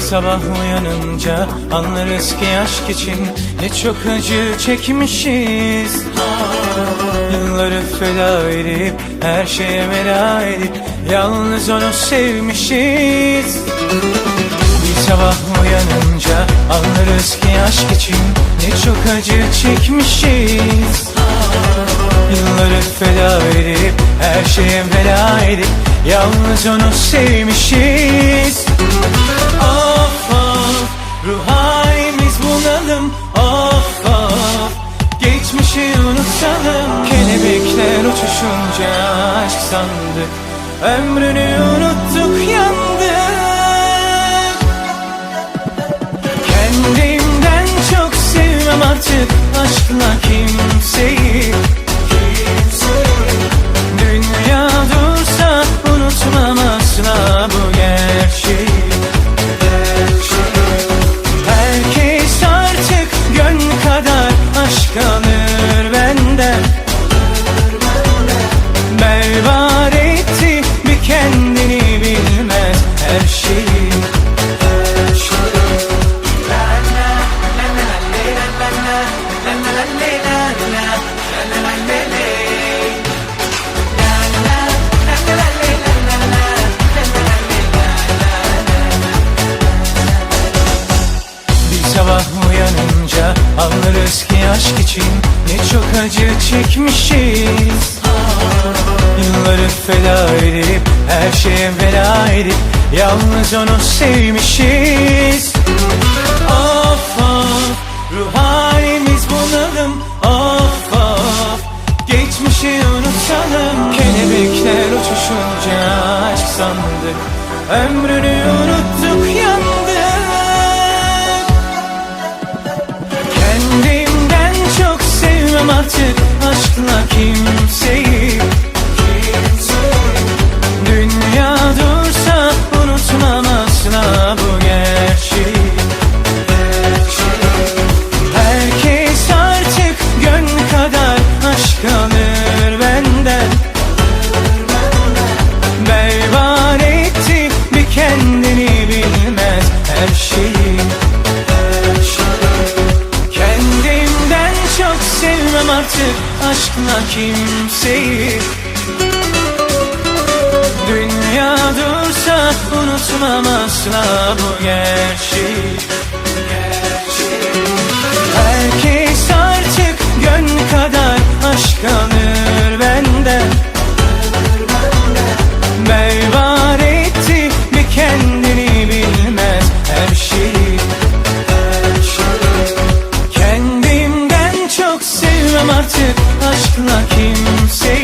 sabah uyanınca anlarız ki aşk için ne çok acı çekmişiz. Yılları feda edip her şeye veda edip yalnız onu sevmişiz. Bir sabah uyanınca anlarız ki aşk için ne çok acı çekmişiz. Yılları feda edip her şeye veda edip yalnız onu sevmişiz ruh halimiz bunalım Of of geçmişi unutalım. Kelebekler uçuşunca aşk sandık Ömrünü unuttuk yandık Kendimden çok sevmem artık aşkla kimseyi uyanınca anlarız ki aşk için. Ne çok acı çekmişiz. Yılları feda edip her şeye veda edip yalnız onu sevmişiz. Of of ruh halimiz bunalım. Of of geçmişi unutalım. Kelebekler uçuşunca aşk sandık. Ömrünü unuttuk yandık sevmem artık aşkla kimseyi. Dünya dursa unutmam asla bu gerçeği. Herkes artık gön kadar aşk alır benden. Berbat etti bir kendini bilmez her şeyi sevmem artık aşkla kimseyi Dünya dursa unutmam asla bu gerçeği Gerçek. Herkes artık aşkla kimseyi